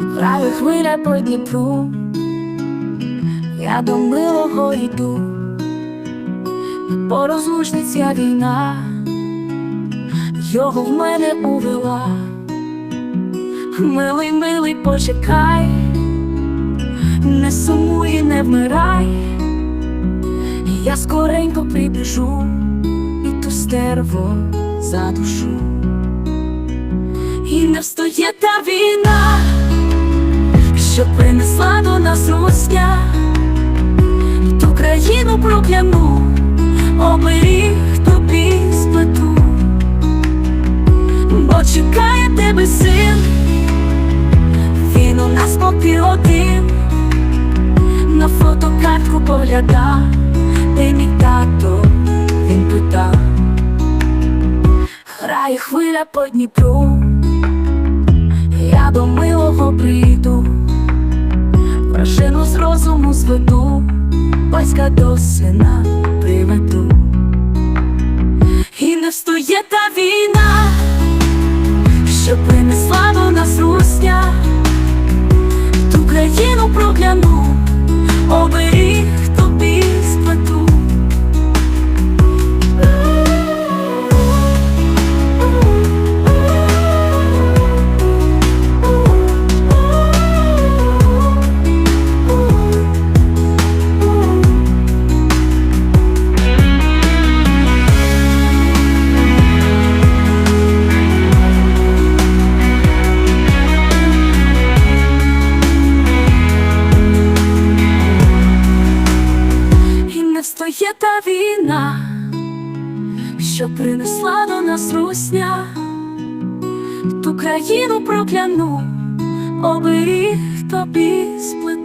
Грає хвиля по Дніпру, я до милого йду, по розлучниця війна, його в мене увела. Милий, милий, почекай, не сумуй, не вмирай, я скоренько прибіжу стерво задушу. І не встоє та війна, що принесла до нас русня, ту країну прокляну, оберіг тобі сплету, бо чекає тебе син, він у нас поки один, на фотокартку погляда, де мій грає хвиля по Дніпру. Я до милого прийду, Вражину з розуму зведу, батька до сина І є та війна, що принесла до нас русня, ту країну прокляну, оберіг тобі сплету.